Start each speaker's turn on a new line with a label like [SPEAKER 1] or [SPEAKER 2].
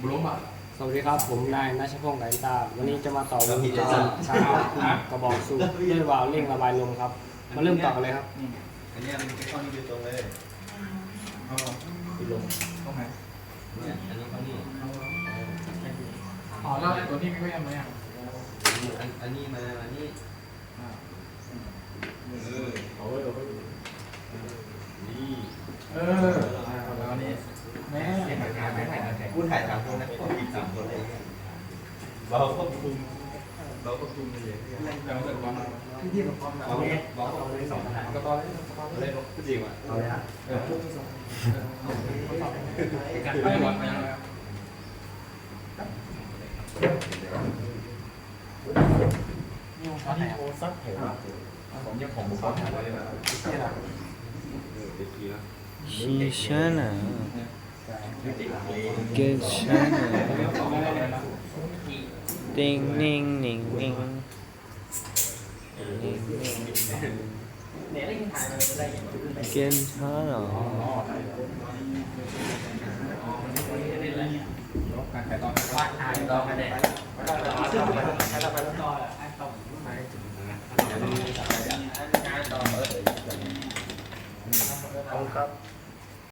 [SPEAKER 1] บุล้มอะ
[SPEAKER 2] สวัสดีครับ ผมนายนัชพงศ์ไก่ตา วันนี้จะมาต่อวงจรชาคุมกระบอกสูบด้วยวาล์วเร่งระบายลมครับ มาเริ่มต่อกันเลยครับ
[SPEAKER 3] อันเนี้ยมันเป็นข้อนี้โดยตรงเลย
[SPEAKER 1] ปิดลมตรงไหน
[SPEAKER 3] เนี่ยอันนี้ข้อนี้
[SPEAKER 1] อ๋อแล้วตัวนี้ไม่ยังไหมอะ
[SPEAKER 3] อันอันนี้มาอันนี้เออ
[SPEAKER 1] โอ้ยโอ้ย
[SPEAKER 3] นี่
[SPEAKER 1] เออแล้วนี่แม่
[SPEAKER 3] พูดถ่ายสามคนนะอีกสามคนเลยเราควบคุมเราควบคุมเลย
[SPEAKER 1] แต่รู้สึกว่า
[SPEAKER 3] ที่ที่เราความเราเราควบคุมสองขนาด
[SPEAKER 1] กระต่ายกระต่าย
[SPEAKER 3] เลยจริงว่ะเอาเลยฮะ
[SPEAKER 1] เออการไม่หวังไปแล้ว
[SPEAKER 3] โอซับเหรอ
[SPEAKER 1] ผมยังผมผมถ่ายไว้เลยนะนี่แหละ
[SPEAKER 3] เออด็กทีละ
[SPEAKER 4] Shishana
[SPEAKER 3] เด็กเลย
[SPEAKER 4] Geshana
[SPEAKER 1] สองไม่ได้เลยนะ
[SPEAKER 4] Ding ning ning ning
[SPEAKER 2] เนี่ยได้ยินถ่ายเลยได้ยิน
[SPEAKER 4] Geshana
[SPEAKER 1] การถ่ายตอน
[SPEAKER 2] วาดถ่ายต่อกันเลยซึ่งใช้ระบายลมต่อไอ้ต่อไปการต่อ
[SPEAKER 3] ครับ